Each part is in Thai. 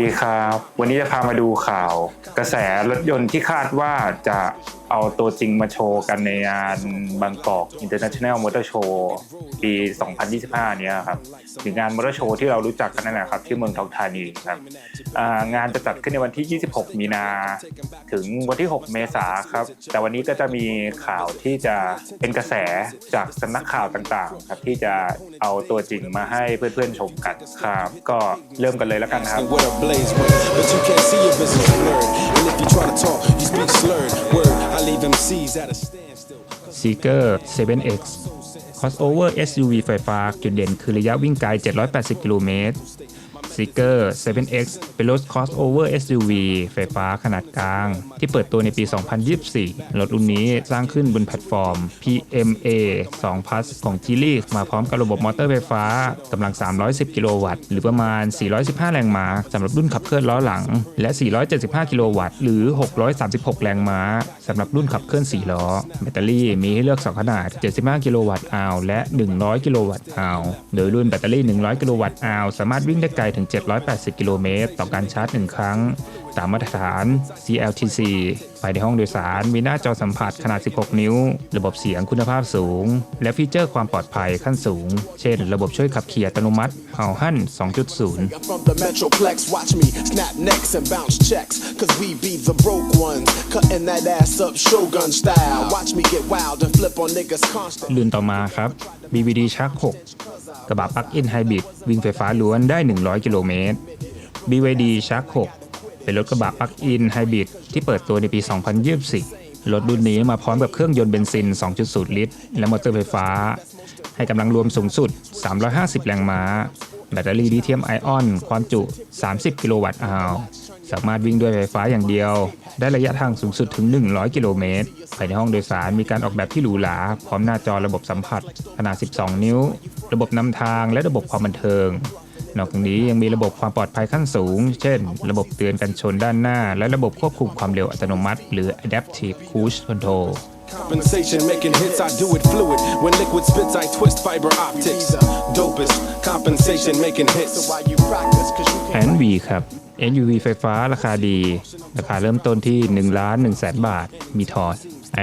ดีครับ วันนี้จะพามาดูข่าว กระแสรถยนต์ที่คาดว่าจะ เอาตัวจริงมาโชว์กันในงานบางกอก International Motor Show ปี 2025 เนี้ยครับหรืองานมอเตอร์โชว์ที่เรารู้จักกันนั่นแหละครับที่เมืองทองธานีครับงานจะจัดขึ้นในวันที่ 26 มีนา ถึงวันที่ 6 เมษาครับ แต่วันนี้ก็จะมีข่าวที่จะเป็นกระแสจากสำนักข่าวต่างๆครับที่จะเอาตัวจริงมาให้เพื่อนๆชมกันครับก็เริ่มกันเลยแล้วกันครับ But you can't see your business blurred. And if you try to talk, you speak slurred. Word, I Seeker 7X Crossover SUV ไฟฟ้า จุดเด่นคือระยะวิ่งไกล 780 กิโลเมตร Seeker 7X เป็นรถ crossover SUV ไฟฟ้าขนาดกลาง ที่เปิดตัวในปี 2024 รถรุ่นนี้สร้างขึ้นบนแพลตฟอร์ม PMA 2 Plus ของ g e l y มาพร้อมกับระบบมอเตอร์ไฟฟ้ากำลัง 310 กิโลวัตต์ หรือประมาณ 415 แรงม้าสำหรับรุ่นขับเคลื่อนล้อหลัง และ 475 กิโลวัตต์ หรือ 636 แรงม้าสำหรับรุ่นขับเคลื่อน 4 ล้อ แบตเตอรี่มีให้เลือก 2 ขนาด 75 กิโลวัตต์อาวและ 100 กิโลวัตต์อาวโดยรุ่นแบตเตอรี่ 100 กิโลวัตต์อาวสามารถวิ่งได้ไกลถึง780 กิโลเมตร ต่อการชาร์จ 1 ครั้ง ตามมาตรฐาน CLTC ภายในห้องโดยสารมีหน้าจอสัมผัสขนาด 16 นิ้ว ระบบเสียงคุณภาพสูง และฟีเจอร์ความปลอดภัยขั้นสูง เช่น ระบบช่วยขับขี่อัตโนมัติเฮาฮั่น2.0 I'm from the Metroplex. Watch me snap necks and bounce checks. Cause we be the broke ones. Cutting that ass up shogun style. Watch me get wild and flip on niggas constant. รุ่นต่อมาครับ BVD Shark 6 กระบะปลั๊กอินไฮบริดวิ่งไฟฟ้าล้วนได้ 100 กิโลเมตร BYD Shark 6 เป็นรถกระบะปลั๊กอินไฮบริดที่เปิดตัวในปี 2024 รถรุ่นนี้มาพร้อมกับเครื่องยนต์เบนซิน 2.0 ลิตร และมอเตอร์ไฟฟ้า ให้กำลังรวมสูงสุด 350 แรงม้า แบตเตอรี่ลิเธียมไอออน ความจุ 30 กิโลวัตต์อาวสามารถวิ่งด้วยไฟฟ้าอย่างเดียว ได้ระยะทางสูงสุดถึง 100 กิโลเมตร ภายในห้องโดยสารมีการออกแบบที่หรูหรา พร้อมหน้าจอระบบสัมผัส ขนาด 12 นิ้ว ระบบนำทางและระบบความบันเทิง นอกจากนี้ยังมีระบบความปลอดภัยขั้นสูง เช่น ระบบเตือนกันชนด้านหน้า และระบบควบคุมความเร็วอัตโนมัติ หรือ Adaptive Cruise Control Compensation making hits, I do it fluid. When liquid spits, I twist fiber optics. Dopest compensation making hits. Why you practice? Cause you can't. NV ครับ NUV ไฟฟ้าราคาดี ราคาเริ่มต้นที่1ล้าน1แสนบาท มีทอร์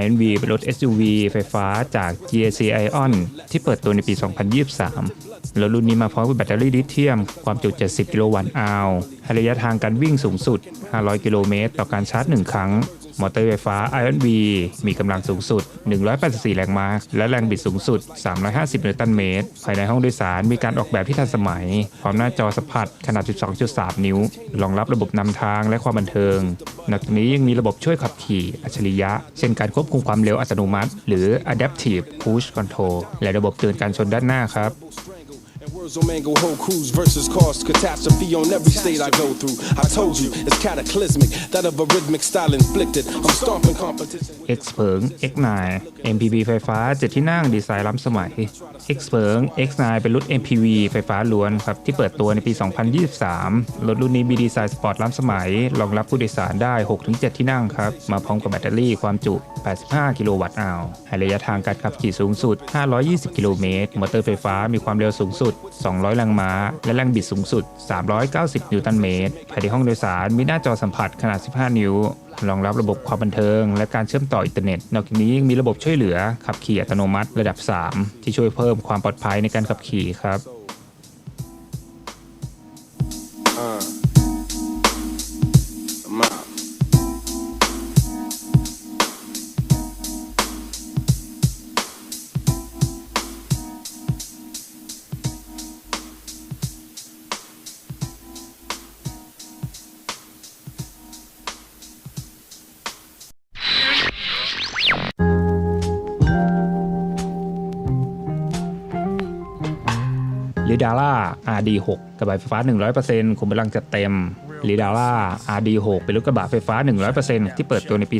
NV เป็นรถ SUV ไฟฟ้าจาก GAC Ion ที่เปิดตัวในปี 2023รถรุ่นนี้มาพร้อมกับแบตเตอรี่ลิเธียม ความจุ 70 กิโลวัตต์อาวระยะทางการวิ่งสูงสุด 500 กิโลเมตร ต่อการชาร์จ 1 ครั้ง มอเตอร์ไฟฟ้า Ion V มีกำลังสูงสุด 184 แรงม้า และแรงบิดสูงสุด 350 นิวตันเมตร ภายในห้องโดยสารมีการออกแบบที่ทันสมัย พร้อมหน้าจอสัมผัสขนาด 12.3 นิ้ว รองรับระบบนำทางและความบันเทิง นอกจากนี้ยังมีระบบช่วยขับขี่อัจฉริยะ เช่นการควบคุมความเร็วอัตโนมัติ หรือ Adaptive Cruise Control และระบบเตือนการชนด้านหน้าครับ words will mangle whole crews versus cause catastrophe on every state I go through. I told you, it's cataclysmic, that of a rhythmic style inflicted. I'm stomping competition. X เผิง X9 MPV ไฟฟ้า7ที่นั่งดีไซน์ล้ำสมัย X เผิง X9 เป็นรุ่น MPV ไฟฟ้าล้วนครับที่เปิดตัวในปี 2023 รถรุ่นนี้มีดีไซน์สปอร์ตล้ำสมัย รองรับผู้โดยสารได้ 6-7 ที่นั่งครับ มาพร้อมกับแบตเตอรี่ความจุ 85 กิโลวัตต์อาวให้ระยะทางการขับขี่สูงสุด 520 กิโลเมตร มอเตอร์ไฟฟ้ามีความเร็วสูงสุด200 แรงม้า และแรงบิดสูงสุด 390 นิวตันเมตร ภายในห้องโดยสารมีหน้าจอสัมผัสขนาด 15 นิ้ว รองรับระบบความบันเทิง และการเชื่อมต่ออินเทอร์เน็ต นอกจากนี้ยังมีระบบช่วยเหลือขับขี่อัตโนมัติระดับ 3 ที่ช่วยเพิ่มความปลอดภัยในการขับขี่ครับ ดาร่า RD6 กระบายไฟฟ้า 100%คุมพลังจัดเต็ม l i d a r a RD6 เป็นรถกระบะไฟฟ้า 100%ที่เปิดตัวในปี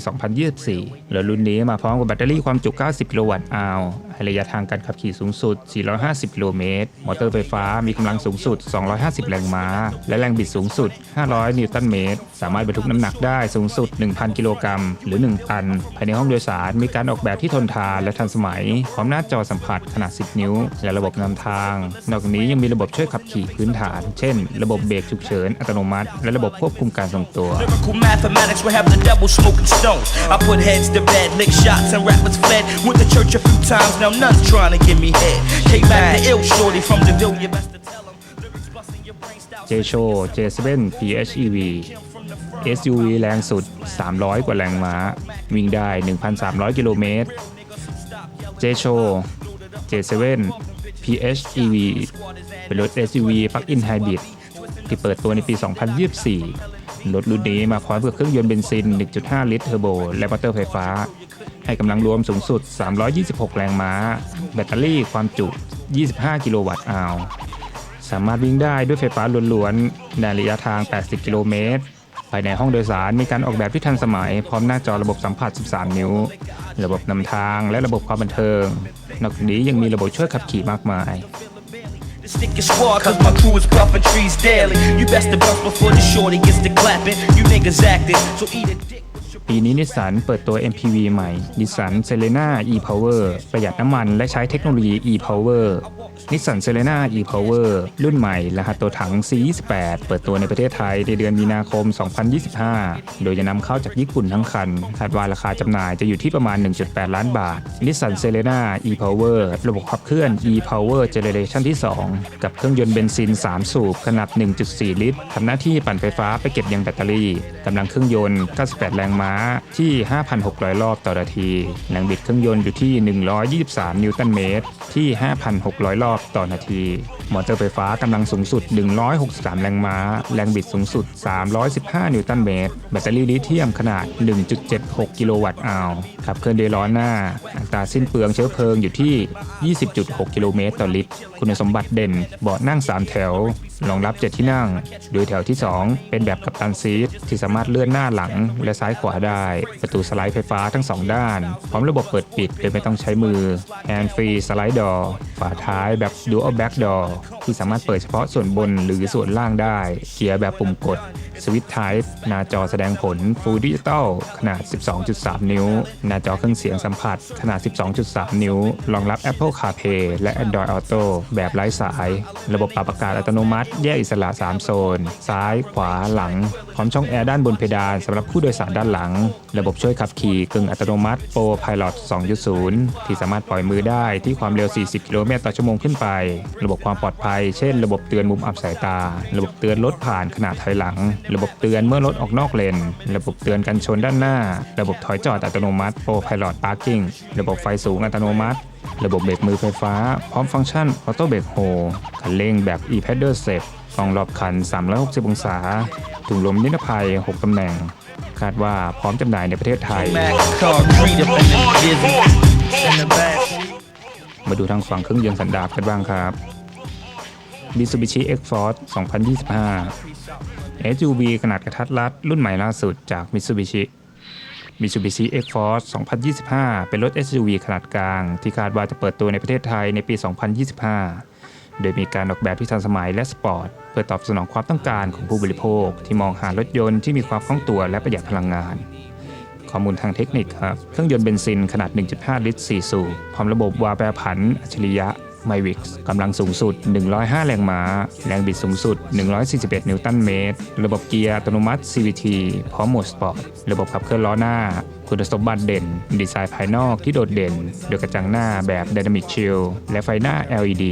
2024 และรุ่นนี้มาพร้อมกับแบตเตอรี่ความจุ 90 กิโลวัตต์อาวระยะทางการขับขี่สูงสุด 450 กิโลเมตร มอเตอร์ไฟฟ้ามีกำลังสูงสุด 250 แรงม้า และแรงบิดสูงสุด 500 นิวตันเมตร สามารถบรรทุกน้ำหนักได้สูงสุด 1,000 กิโลกรัม หรือ1ตันภายในห้องโดยสาร มีการออกแบบที่ทนทานและทันสมัย พร้อมหน้าจอสัมผัสขนาด 10 นิ้ว และระบบนำทาง นอกจากนี้ยังมีระบบช่วยขับขี่พื้นฐาน เช่น ระบบเบรกฉุกเฉินอัตโนมัติและระบบควบคุมการทรงตัว Lyrical mathematics will have the devil smoking stones. I put heads to bed, lick shots, and rappers fled. Went to church a few times, now none's trying to give me head. Came back to ill shorty from the ville, you best to tell 'em. Lyrics busting your brain style. j s h o J7 PHEV SUV แรงสุด 300 กว่าแรงม้า วิ่งได้ 1,300 กิโลเมตร j s h o J7 PHEV เป็นรถ SUV Plug-in Hybrid ที่เปิดตัวในปี 2024 รถรุ่นนี้มาพร้อมกับเครื่องยนต์เบนซิน 1.5 ลิตรเทอร์โบ และมอเตอร์ไฟฟ้า ให้กำลังรวมสูงสุด 326 แรงม้า แบตเตอรี่ความจุ 25 กิโลวัตต์อาวสามารถวิ่งได้ด้วยไฟฟ้าล้วนๆ ในระยะทาง 80 กิโลเมตรภายในห้องโดยสารมีการออกแบบที่ทันสมัย พร้อมหน้าจอระบบสัมผัส 13 นิ้ว ระบบนำทางและระบบความบันเทิง นอกจากนี้ยังมีระบบช่วยขับขี่มากมาย Stick your squad, cause my crew is puffing trees daily. You best to bust before the shorty gets to clapping. You niggas acting, so eat a dick. ปีนี้นิสสันเปิดตัว MPV ใหม่นิสสันเซเลน่า e-Power ประหยัดน้ำมันและใช้เทคโนโลยี e-Power นิสสันเซเลนา e-Power รุ่นใหม่ รหัสตัวถัง C28 เปิดตัวในประเทศไทยในเดือนมีนาคม 2025 โดยจะนำเข้าจากญี่ปุ่นทั้งคัน คาดว่าราคาจำหน่ายจะอยู่ที่ประมาณ 1.8 ล้านบาทนิสสันเซเลนา e-Power ระบบขับเคลื่อน e-Power Generation ที่ 2 กับเครื่องยนต์เบนซิน 3 สูบขนาด 1.4 ลิตรทำหน้าที่ปั่นไฟฟ้าไปเก็บยังแบตเตอรี่กำลังเครื่องยนต์ 98 แรงม้าที่ 5,600 รอบต่อนาทีแรงบิดเครื่องยนต์อยู่ที่ 123 นิวตันเมตรที่ 5,600 รอบอบต่อนาที มอเตอร์ไฟฟ้ากำลังสูงสุด 163 แรงม้า แรงบิดสูงสุด 315 นิวตันเมตร แบตเตอรี่ลิเธียมขนาด 1.76 กิโลวัตต์อาวขับเคลื่อนด้วยล้อหน้า อัตราสิ้นเปลืองเชื้อเพลิงอยู่ที่ 20.6 กิโลเมตรต่อลิตร คุณสมบัติเด่น เบาะนั่ง 3 แถว รองรับ 7 ที่นั่ง โดยแถวที่ 2 เป็นแบบกัปตันซีทที่สามารถเลื่อนหน้าหลังและซ้ายขวาได้ ประตูสไลด์ไฟฟ้าทั้ง 2 ด้าน พร้อมระบบเปิดปิดโดยไม่ต้องใช้มือ Hand Free Slide Door ฝาท้ายแบบ Dual Back Door ที่สามารถเปิดเฉพาะส่วนบนหรือส่วนล่างได้ เกียร์แบบปุ่มกดสวิตช์ไทป์หน้าจอแสดงผล Full Digital ขนาด 12.3 นิ้ว หน้าจอเครื่องเสียงสัมผัส ขนาด 12.3 นิ้ว รองรับ Apple CarPlay และ Android Auto แบบไร้สาย ระบบปรับอากาศอัตโนมัติ แยกอิสระ 3 โซน ซ้าย ขวา หลัง พร้อมช่องแอร์ด้านบนเพดานสำหรับผู้โดยสารด้านหลัง ระบบช่วยขับขี่กึ่งอัตโนมัติ Pro Pilot 2.0 ที่สามารถปล่อยมือได้ที่ความเร็ว 40 กิโลเมตรต่อชั่วโมงขึ้นไป ระบบความปลอดภัย เช่น ระบบเตือนมุมอับสายตา ระบบเตือนรถผ่านขณะถอยหลัง ระบบเตือนเมื่อรถออกนอกเลน ระบบเตือนกันชนด้านหน้า ระบบถอยจอดอัตโนมัติ Pro Pilot Parking ระบบไฟสูงอัตโนมัติ ระบบเบรกมือไฟฟ้า พร้อมฟังก์ชัน Auto Brake Hold คันเร่งแบบ e-pedal step กล้องรอบคัน 360 องศา ถุงลมนิรภัย 6 ตำแหน่ง คาดว่าพร้อมจำหน่ายในประเทศไทย มาดูทางฝั่งเครื่องยนต์สันดาปกันบ้างครับ Mitsubishi X-Force 2025 SUV ขนาดกระทัดรัด รุ่นใหม่ล่าสุดจาก Mitsubishi Mitsubishi X-Force 2025 เป็นรถ SUV ขนาดกลาง ที่คาดว่าจะเปิดตัวในประเทศไทยในปี 2025 โดยมีการออกแบบที่ทันสมัยและสปอร์ต เพื่อตอบสนองความต้องการของผู้บริโภค ที่มองหารถยนต์ที่มีความคล่องตัวและประหยัดพลังงาน ข้อมูลทางเทคนิคครับ เครื่องยนต์เบนซินขนาด 1.5 ลิตร 4 สูบพร้อมระบบวาล์วแปรผันอัจฉริยะ m y w i x กำลังสูงสุด 105 แรงม้า แรงบิดสูงสุด 141 นิวตันเมตร ระบบเกียร์อัตโนมัติ CVT พร้อมโหมดสปอร์ต ระบบขับเคลื่อนล้อหน้า คุณสมบัติเด่น ดีไซน์ภายนอกที่โดดเด่น โดยกระจังหน้าแบบ Dynamic Shield และไฟหน้า LED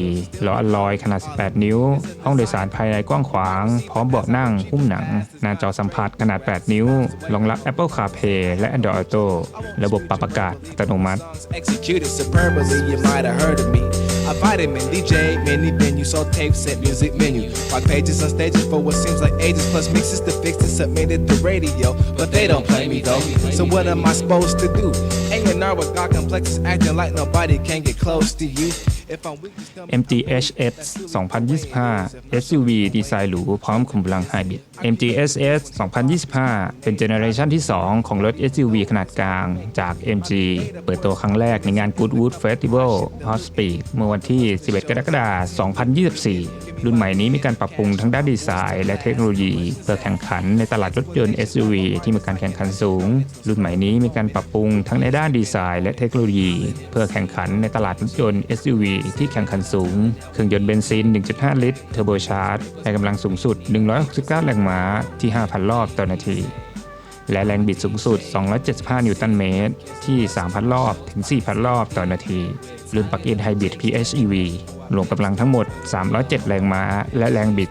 ล้ออลลอยขนาด 18 นิ้ว ห้องโดยสารภายในกว้างขวาง พร้อมเบาะนั่งหุ้มหนัง หน้าจอสัมผัสขนาด 8 นิ้ว รองรับ Apple CarPlay และ Android Auto ระบบปรับอากาศอัตโนมัติ A vitamin DJ, many venues, so tape set music menu. Five pages on stages for what seems like ages, plus mixes to fix and submitted to radio. But they don't play me though. So what am I supposed to do? A&R with God complexes acting like nobody can get close to you. MGHS 2025 SUV ดีไซน์หรูพร้อมคุมพลังไฮบริด MGSS 2025 เป็นเจเนอเรชันที่ 2 ของรถ SUV ขนาดกลางจาก MG เปิดตัวครั้งแรกในงาน Goodwood Festival Hot Speed เมื่อวันที่ 11 กรกฎาคม 2024 รุ่นใหม่นี้มีการปรับปรุงทั้งด้านดีไซน์ และเทคโนโลยี เพื่อแข่งขันในตลาดรถยนต์ SUV ที่มีการแข่งขันสูง รุ่นใหม่นี้มีการปรับปรุงทั้งในด้านดีไซน์ และเทคโนโลยี เพื่อแข่งขันในตลาดรถยนต์ SUV ที่แข่งขันสูง เครื่องยนต์เบนซิน 1.5 ลิตร เทอร์โบชาร์จให้กำลังสูงสุด 169 แรงม้าที่ 5,000 รอบต่อนาที และแรงบิดสูงสุด 275 นิวตันเมตร ที่ 3,000 รอบถึง 4,000 รอบต่อนาทีรุ่นปักอินไฮบริด PHEV รวมกำลังทั้งหมด 307 แรงม้า และแรงบิด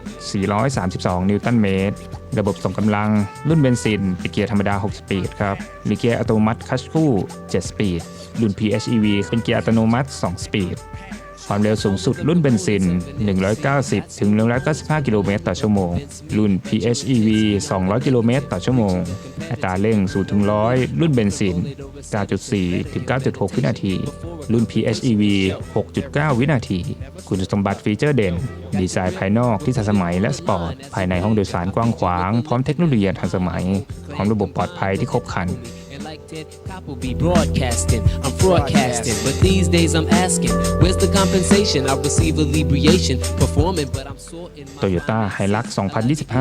432 นิวตันเมตร ระบบส่งกำลัง รุ่นเบนซินเป็นเกียร์ธรรมดา 6 สปีดครับ มีเกียร์อัตโนมัติคัชคู่ 7 สปีด รุ่น PHEV เป็นเกียร์อัตโนมัติ 2 สปีด ความเร็วสูงสุดรุ่นเบนซิน 190 ถึง 195 กิโลเมตรต่อชั่วโมง รุ่น PHEV 200 กิโลเมตรต่อชั่วโมง อัตราเร่ง0ถึง100 รุ่นเบนซิน 9.4 ถึง 9.6 วินาที รุ่น PHEV 6.9 วินาที คุณสมบัติฟีเจอร์เด่น ดีไซน์ภายนอกที่ทันสมัยและสปอร์ต ภายในห้องโดยสารกว้างขวาง พร้อมเทคโนโลยีทันสมัย พร้อมระบบปลอดภัยที่ครบครัน And like Ted Koppel be broadcasting, I'm broadcasting. But these days I'm asking, where's the compensation? I receive alleviation, performing, but I'm sorting my โตโยต้าไฮลัก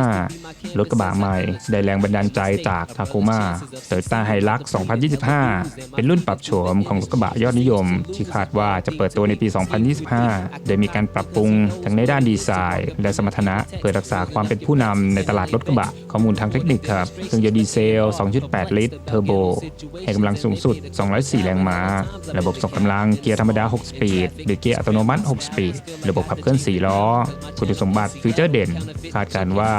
2025 รถกระบะใหม่ ได้แรงบันดาลใจจากทาโ o มาโตโยต้าไฮลัก2025 เป็นรุ่นปรับโฉมของรถกระบะยอดนิยม ที่คาดว่าจะเปิดตัวในปี 2025 โดยมีการปรับปรุงทั้งในด้านดีไซน์ และสมรรถนะ เพื่อรักษาความเป็นผู้นำในตลาดรถกระบะ ข้อมูลทางเทคนิคครับเครื่องยนต์ดีเซล 2.8 ลิตรเทอร์โบให้กำลังสูงสุด 204 แรงม้า ระบบส่งกำลังเกียร์ธรรมดา 6 สปีด หรือเกียร์อัตโนมัติ 6 สปีด ระบบขับเคลื่อน 4 ล้อ คุณสมบัติฟีเจอร์เด่น คาดการณ์ว่า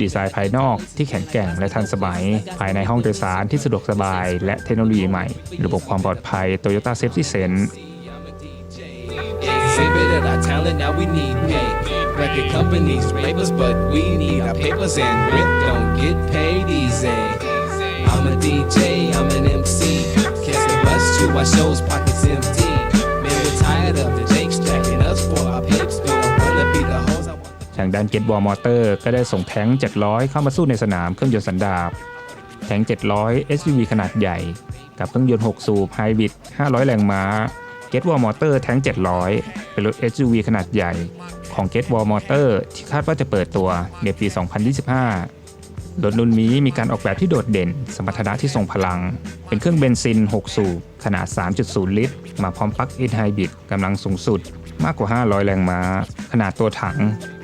ดีไซน์ภายนอกที่แข็งแกร่งและทันสมัย ภายในห้องโดยสารที่สะดวกสบาย และเทคโนโลยีใหม่ ระบบความปลอดภัย Toyota Safety Sense Exhibited our talent, now we need pay. Record companies rape us, but we need our papers and rent don't get paid easy. I'm a DJ, I'm an MC. Catch the bus to our shows, pockets empty. Man, we're tired of the Jakes jacking us for our pips. Don't wanna be the hoes I want. ทางด้านเกตบอลมอเตอร์ก็ได้ส่งแท้ง 700 เข้ามาสู้ในสนามเครื่องยนต์สันดาปแท้ง 700 SUV ขนาดใหญ่ กับเครื่องยนต์ 6 สูบไฮบริด 500 แรงม้าเกตวอลมอเตอร์แท้ง 700 เป็นรถ SUV ขนาดใหญ่ ของเกตวอลมอเตอร์ที่คาดว่าจะเปิดตัวในปี 2025 รถรุ่นนี้มีการออกแบบที่โดดเด่น สมรรถนะที่ทรงพลัง เป็นเครื่องเบนซิน 6 สูบ ขนาด 3.0 ลิตร มาพร้อมปลั๊กอินไฮบริดกำลังสูงสุด มากกว่า 500 แรงม้า ขนาดตัวถัง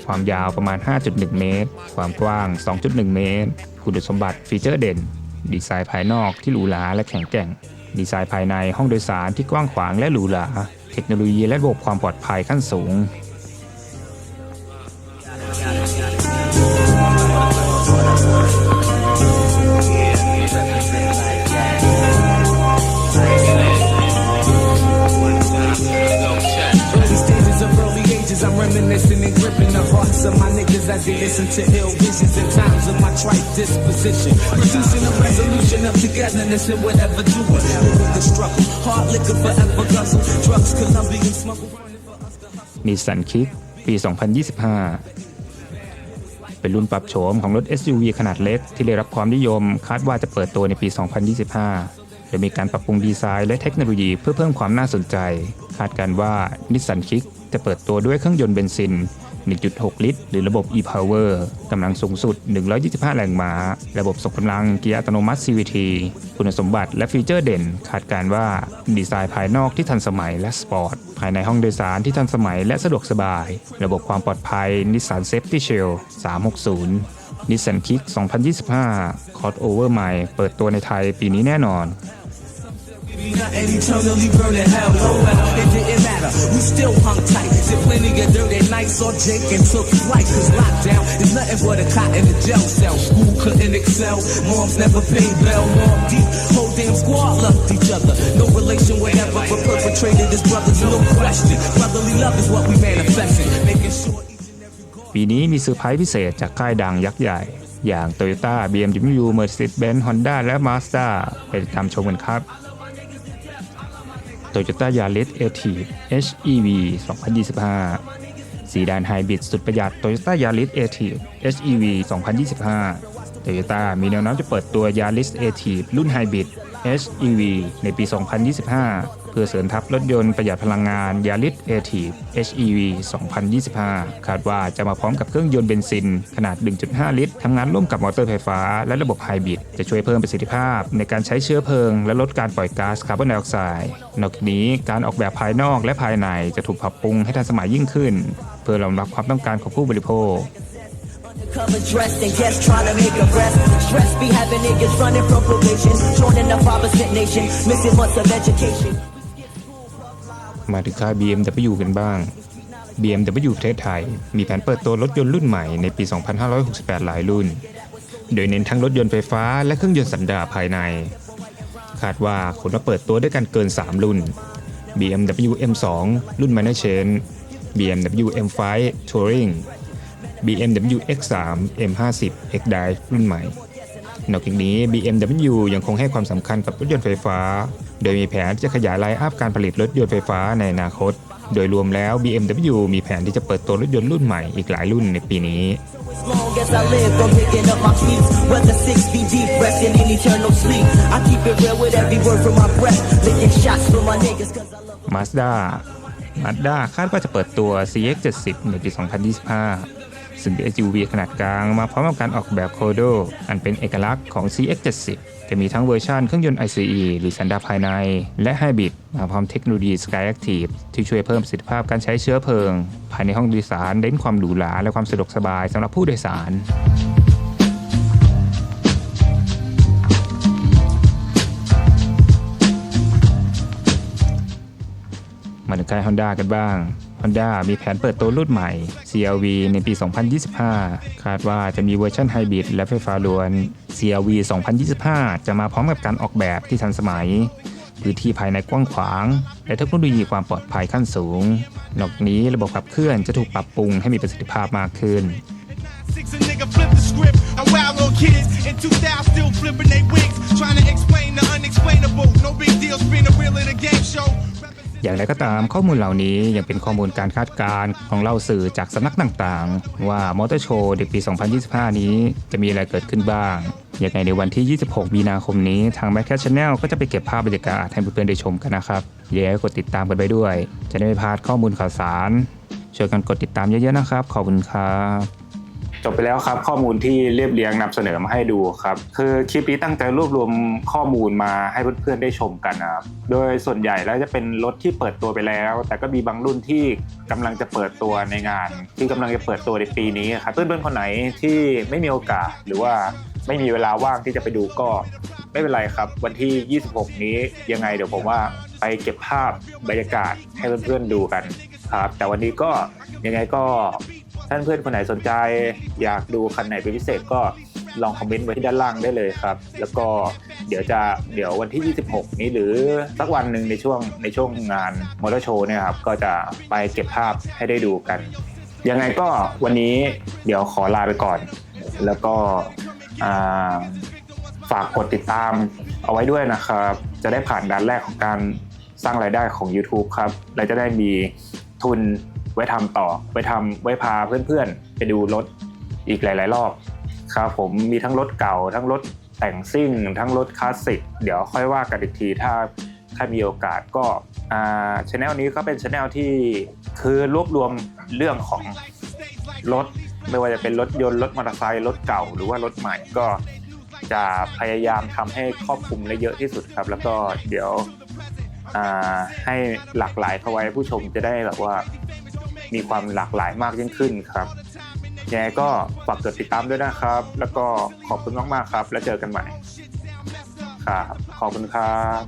ความยาวประมาณ 5.1 เมตร ความกว้าง 2.1 เมตร คุณสมบัติฟีเจอร์เด่น ดีไซน์ภายนอกที่หรูหราและแข็งแกร่ง ดีไซน์ภายในห้องโดยสารที่กว้างขวางและหรูหรา เทคโนโลยีและระบบความปลอดภัยขั้นสูง reminiscing and gripping the hearts of my niggas as they listen to ill visions and times of my trite disposition. Producing a resolution of togetherness and whatever doing. With the struggle, hard liquor forever guzzle, drugs Colombian smuggle. นิสสันคิกปี 2025 เป็นรุ่นปรับโฉมของรถ SUV ขนาดเล็กที่ได้รับความนิยม คาดว่าจะเปิดตัวในปี 2025โดยมีการปรับปรุงดีไซน์และเทคโนโลยีเพื่อเพิ่มความน่าสนใจ คาดการว่านิสสันคิก จะเปิดตัวด้วยเครื่องยนต์เบนซิน 1.6 ลิตร หรือระบบ e-power กำลังสูงสุด 125 แรงม้า ระบบส่งกำลังเกียร์อัตโนมัติ CVT คุณสมบัติและฟีเจอร์เด่นคาดการว่า ดีไซน์ภายนอกที่ทันสมัยและสปอร์ต ภายในห้องโดยสารที่ทันสมัยและสะดวกสบาย ระบบความปลอดภัย Nissan Safety Shield 360 Nissan Kick 2025 Crossover ใหม่ เปิดตัวในไทยปีนี้แน่นอน Matter. We still hung tight. Did plenty of dirty nights on Jake and took flight. Cause lockdown is nothing but a cot in a jail cell. School couldn't excel. Moms never paid bail. Long deep. Whole damn squad loved each other. No relation whatever, but perpetrated as brothers. No question. Brotherly love is what we manifesting. Making sure ปีนี้มีเซอร์ไพรส์พิเศษจากค่ายดังยักษ์ใหญ่ อย่าง Toyota BMW Mercedes-Benz Honda และ Mazda ไปติดตามชมกันครับ Toyota Yaris Active HEV 2025 สีดานไฮบริดสุดประหยัด Toyota Yaris Active HEV 2025 Toyota มีแนวโน้มจะเปิดตัว Yaris Active รุ่นไฮบริด HEV ในปี 2025 คือเสริมทัพรถยนต์ประหยัดพลังงานยาริสเอทีฟ HEV 2025 คาดว่าจะมาพร้อมกับเครื่องยนต์เบนซิน ขนาด 1.5 ลิตรทำงานร่วมกับมอเตอร์ไฟฟ้า และระบบไฮบริดจะช่วยเพิ่มประสิทธิภาพ ในการใช้เชื้อเพลิง และลดการปล่อยก๊าซคาร์บอนไดออกไซด์นอกจากนี้การออกแบบภายนอกและภายในจะถูกปรับปรุงให้ทันสมัยยิ่งขึ้น เพื่อรองรับความต้องการของผู้บริโภค Cover dressed and yes, trying to make a rest. Stress be having niggas running from probation. Joining the 5% nation. Missing months of education. มาถึงค่าย BMW กันบ้าง BMW ประเทศไทย มีแผนเปิดตัวรถยนต์รุ่นใหม่ในปี 2568 หลายรุ่น โดยเน้นทั้งรถยนต์ไฟฟ้าและเครื่องยนต์สันดาปภายใน คาดว่าคนมาเปิดตัวด้วยกันเกิน 3 รุ่น BMW M2 รุ่น Minor Change BMW M5 Touring BMW X3 M50 X-Drive รุ่นใหม่ นอกจากนี้ BMW ยังคงให้ความสำคัญกับรถยนต์ไฟฟ้า โดยมีแผนที่จะขยายไลน์อัพการผลิตรถยนต์ไฟฟ้าในอนาคต โดยรวมแล้ว BMW มีแผนที่จะเปิดตัวรถยนต์รุ่นใหม่อีกหลายรุ่นในปีนี้ As long as I live, I'm picking up my keys. Whether six feet deep, resting in eternal sleep. I keep it real with every word from my breath. Licking shots for my niggas, cause I love 'em. Mazda Mazda คาดว่าจะเปิดตัว CX-70 ในปี 2025ึ่งเป็น SUV ขนาดกลาง มาพร้อมกับการออกแบบโคโด อันเป็นเอกลักษณ์ของ CX-70 จะมีทั้งเวอร์ชันเครื่องยนต์ ICE หรือสันดาปภายใน และไฮบริดมาพร้อมเทคโนโลยี Skyactiv ที่ช่วยเพิ่มประสิทธิภาพการใช้เชื้อเพลิง ภายในห้องโดยสารเน้นความหรูหราและความสะดวกสบายสำหรับผู้โดยสารมาถึงค่าย Honda กันบ้าง Honda มีแผนเปิดตัวรุ่นใหม่ CRV ในปี 2025 คาดว่าจะมีเวอร์ชันไฮบริดและไฟฟ้าล้วน CRV 2025 จะมาพร้อมกับการออกแบบที่ทันสมัย พื้นที่ภายในกว้างขวาง และเทคโนโลยีความปลอดภัยขั้นสูง นอกจากนี้ระบบขับเคลื่อนจะถูกปรับปรุงให้มีประสิทธิภาพมากขึ้น Six a nigga flip the script. I wild little kids in 2000 still flipping they wigs, trying to explain the unexplainable. No big deal, spin the wheel of the game show. อย่างไรก็ตามข้อมูลเหล่านี้ยังเป็นข้อมูลการคาดการณ์ของเล่าสื่อจากสำนักต่างๆ ว่ามอเตอร์โชว์ในปี 2025 นี้จะมีอะไรเกิดขึ้นบ้างยังไงในวันที่ 26 มีนาคมนี้ทาง m a c c a t Channel ก็จะไปเก็บภาพบรรยากาศให้เพื่อนๆได้ชมกันนะครับอย่าลืมกดติดตามกันไปด้วย จะได้ไม่พลาดข้อมูลข่าวสารช่วยกันกดติดตามเยอะๆนะครับ ขอบคุณครับ จบไปแล้วครับ ข้อมูลที่เรียบเรียงนำเสนอมาให้ดูครับ คือคลิปนี้ตั้งใจรวบรวมข้อมูลมาให้เพื่อนๆได้ชมกันนะครับ โดยส่วนใหญ่แล้วจะเป็นรถที่เปิดตัวไปแล้ว แต่ก็มีบางรุ่นที่กำลังจะเปิดตัวในงาน ที่กำลังจะเปิดตัวในปีนี้ครับเพื่อนๆคนไหนที่ไม่มีโอกาสหรือว่าไม่มีเวลาว่างที่จะไปดูก็ไม่เป็นไรครับ วันที่ 26 นี้ยังไงเดี๋ยวผมว่าไปเก็บภาพบรรยากาศให้เพื่อนๆดูกันครับ แต่วันนี้ก็ยังไงก็ ท่านเพื่อนคนไหนสนใจ อยากดูคันไหนเป็นพิเศษก็ลองคอมเมนต์ไว้ที่ด้านล่างได้เลยครับ แล้วก็เดี๋ยวจะเดี๋ยววันที่ 26 นี้หรือสักวันหนึ่งในช่วงในช่วงงานมอเตอร์โชว์เนี่ยครับก็จะไปเก็บภาพให้ได้ดูกัน ยังไงก็วันนี้เดี๋ยวขอลาไปก่อน แล้วก็ฝากกดติดตามเอาไว้ด้วยนะครับ จะได้ผ่านด่านแรกของการสร้างรายได้ของ YouTube ครับและจะได้มีทุน ไว้ทำต่อ ไว้ทำไว้พาเพื่อนๆ ไปดูรถอีกหลาย ๆ รอบครับผมมีทั้งรถเก่า ทั้งรถแต่งซิ่ง ทั้งรถคลาสสิกเดี๋ยวค่อยว่ากันอีกทีถ้าถ้ามีโอกาสก็อ่าช anel นี้ก็เป็นช anel ที่คือรวบรวมเรื่องของรถไม่ว่าจะเป็นรถยนต์รถมอเตอร์ไซค์รถเก่าหรือว่ารถใหม่ก็จะพยายามทำให้ครอบคลุมและเยอะที่สุดครับ แล้วก็เดี๋ยวอ่าให้หลากหลายเข้าไว้ผู้ชมจะได้แบบว่า มีความหลากหลายมากยิ่งขึ้นครับยังไงก็ฝากกดติดตามด้วยนะครับ แล้วก็ขอบคุณมากๆครับ แล้วเจอกันใหม่ครับขอบคุณครับ